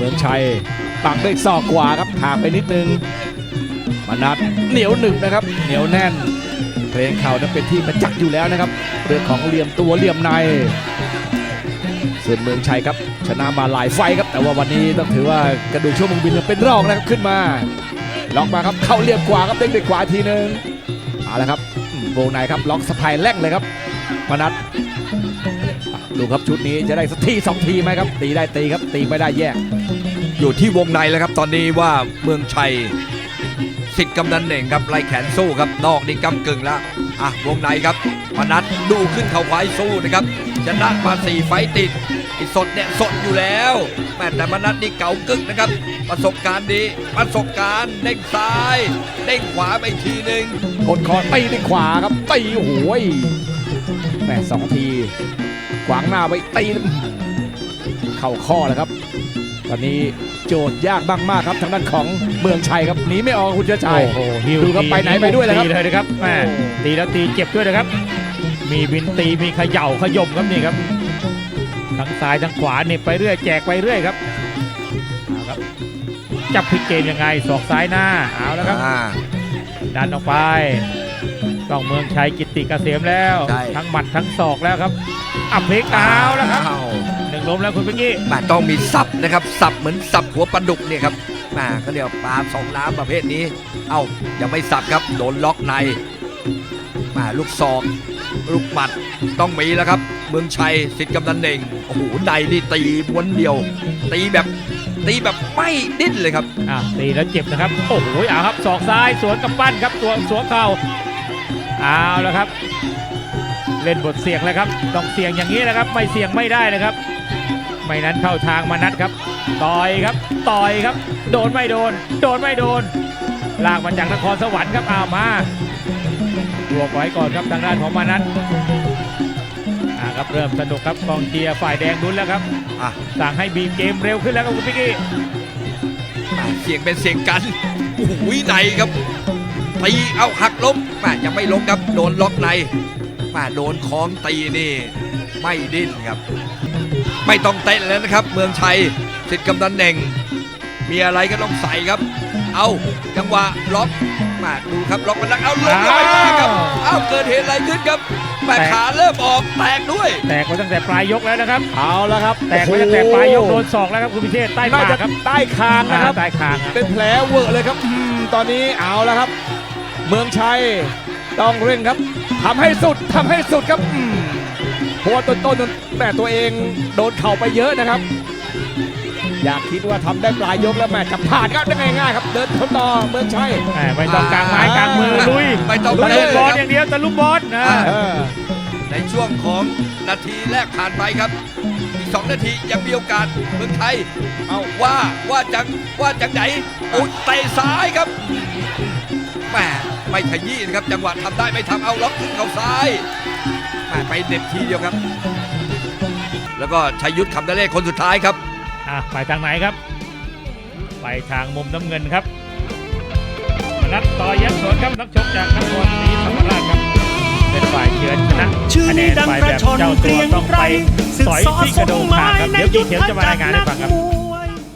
เมืองชัยปักด้วยศอกขวาครับห่างไปนิดนึงมนัดเหนียวหนึ่งนะครับ เหนียวแน่น เพลงเข่านั้นเป็นที่ประจักษ์อยู่แล้วนะครับ เรื่องของเหลี่ยมตัวเหลี่ยมในส่วนเมืองชัยครับ ชนะมาหลายไฟครับ แต่ว่าวันนี้ต้องถือว่ากระดูกช่วงมงบินเป็นรองนะครับขึ้นมาล็อกมาครับเข้าเหลี่ยมขวาครับเด้งด้วยขวาทีนึงเอาละครับวงในครับล็อกสะพายแล่งเลยครับมนัด ดูครับชุดนี้จะได้สักทีสองทีไหมครับ ตีได้ตีครับ ตีไม่ได้แยก อยู่ที่วงในแล้วครับ ตอนนี้ว่าเมืองชัยสิทธิ์กำนันเหน่งครับไล่แขนสู้ครับนอกนี่กำกึ่งแล้วอะวงในครับมนัดดูขึ้นเข่าขวาให้สู้นะครับชนะมาสี่ไฟต์ติดไอ้สดเนี่ยสดอยู่แล้วแม่แต่มนัดนี่เก๋ากึ่งนะครับ ประสบการณ์ดีประสบการณ์เด้งซ้ายเด้งขวาไปอีกทีหนึ่งกดคอตีด้วยขวาครับตีโอ้โหยแม่สองทีข วางหน้าไว้ตีเข้าข้อแล้วครับ ตอนนี้โจทย์ยากมากๆครับทางด้านของเมืองชัยครับหนีไม่ออกคุณเชื้อชัยโอ้โหฮิวดูครับตีไปไหนไปด้วยเลยครับตีเลยนะครับแม่ตีแล้วตีเจ็บด้วยนะครับ มีบินตีมีเขย่าขย่มครับนี่ครับทั้งซ้ายทั้งขวาเนี่ยไปเรื่อยแจกไปเรื่อยครับเอาครับ จับพลิกเกมยังไงศอกซ้ายหน้าเอาแล้วครับอ่าดันออกไป ต้องเมืองชัยกิตติเกษมแล้ว ใช่ ทั้งหมัดทั้งศอกแล้วครับอัพพลิกเอาแล้วครับอ้าวหนึ่งล้มแล้วคุณเมื่อกี้แม่ต้องมีสับนะครับ สับเหมือนสับหัวปลาดุกเนี่ยครับแม่เขาเรียกว่าปลาสองน้ำประเภทนี้ เอ้ายังไม่สับครับ โดนล็อกในแม่ลูกศอกลูกหมัดต้องมีแล้วครับ เมืองชัยสิทธิ์กำนันเน่งโอ้โหในนี่ตีม้วนเดียว ตีแบบตีแบบไม่ดิ้นเลยครับ อะตีแล้วเจ็บนะครับ โอ้โหเอาครับศอกซ้ายสวนกับปั้นครับตัวสวนเข่า เอาแล้วครับ เล่นบทเสี่ยงแล้วครับ ต้องเสี่ยงอย่างนี้นะครับ ไม่เสี่ยงไม่ได้นะครับ ไม่นั้นเข้าทางมานัดครับ ต่อยครับ ต่อยครับ โดนไม่โดน โดนไม่โดน ลากมาจากนครสวรรค์ครับเอามารวบไว้ก่อนครับทางด้านของมานัดอ่าครับเริ่มสนุกครับกองเชียร์ฝ่ายแดงลุ้นแล้วครับอะสั่งให้บีบเกมเร็วขึ้นแล้วครับคุณพิกกี้แม่เสียงเป็นเสียงกันโอ้โหในครับ ตีเอาหักล้มแม่ยังไม่ล้มครับโดนล็อกในแม่โดนคล้องตีนี่ไม่ดิ้นครับ ไม่ต้องเต้นแล้วนะครับ เมืองชัยสิทธิ์กำนันเน่ง มีอะไรก็ต้องใส่ครับ เอาจังหวะล็อกมาดูครับล็อกมันแล้วเอาลงลอยมาครับเอาเกิดเหตุอะไรขึ้นครับแม่ขาเริ่มออกแตกด้วย แตกไปตั้งแต่ปลายยกแล้วนะครับ เอาแล้วครับ แตกไปตั้งแต่ปลายยกโดนศอกแล้วครับคุณพิเชษใต้น่าปากจะครับใต้คางนะครับใต้คางครับเป็นแผลเวอะเลยครับอืมตอนนี้เอาแล้วครับ เมืองชัยต้องเร่งครับทำให้สุดทำให้สุดครับอืมเพราะว่าต้นต้นๆแม่ตัวเองโดนเข่าไปเยอะนะครับ อยากคิดว่าทำได้ปลายยกแล้วแม่จะผ่านก็ได้ง่ายๆครับ เดินทนต่อเมืองชัย แหมไม่ต้องกางไม้กางมือลุยไม่ต้องตะลุเล่มนบอลคอรับย่างเดียวตะลุมบอลนะอ่าเออในช่วงของนาทีแรกผ่านไปครับอีก 2 นาที ยังมีโอกาสเมืองไทย เอาว่าว่าจังว่าจังไหนอุ้ยเตะซ้ายครับแหมไม่ขยี้นะครับ จังหวะทำได้ไม่ทำเอาล็อกขึ้นเข่าซ้ายแหมไปเด็ดทีเดียวครับ แล้วก็ชัยยุทธคำทะเลคนสุดท้ายครับอะไปทางไหนครับ ไปทางมุมน้ำเงินครับมนัดต่อยัดสวนครับนักชกจากนครศรีธรรมราชครับ เป็นฝ่ายเฉือนชนะชื่อคะแนนี้นดังไปกแบระบชอนเจ้าเกตัรีวยงต้องไกรไปศึกสอยสอที่ทกรระโดงงไม้คางครับในเดี๋ยวยุจีทธเขียวจะมารายงานให้ฟังครับจักรนักมวย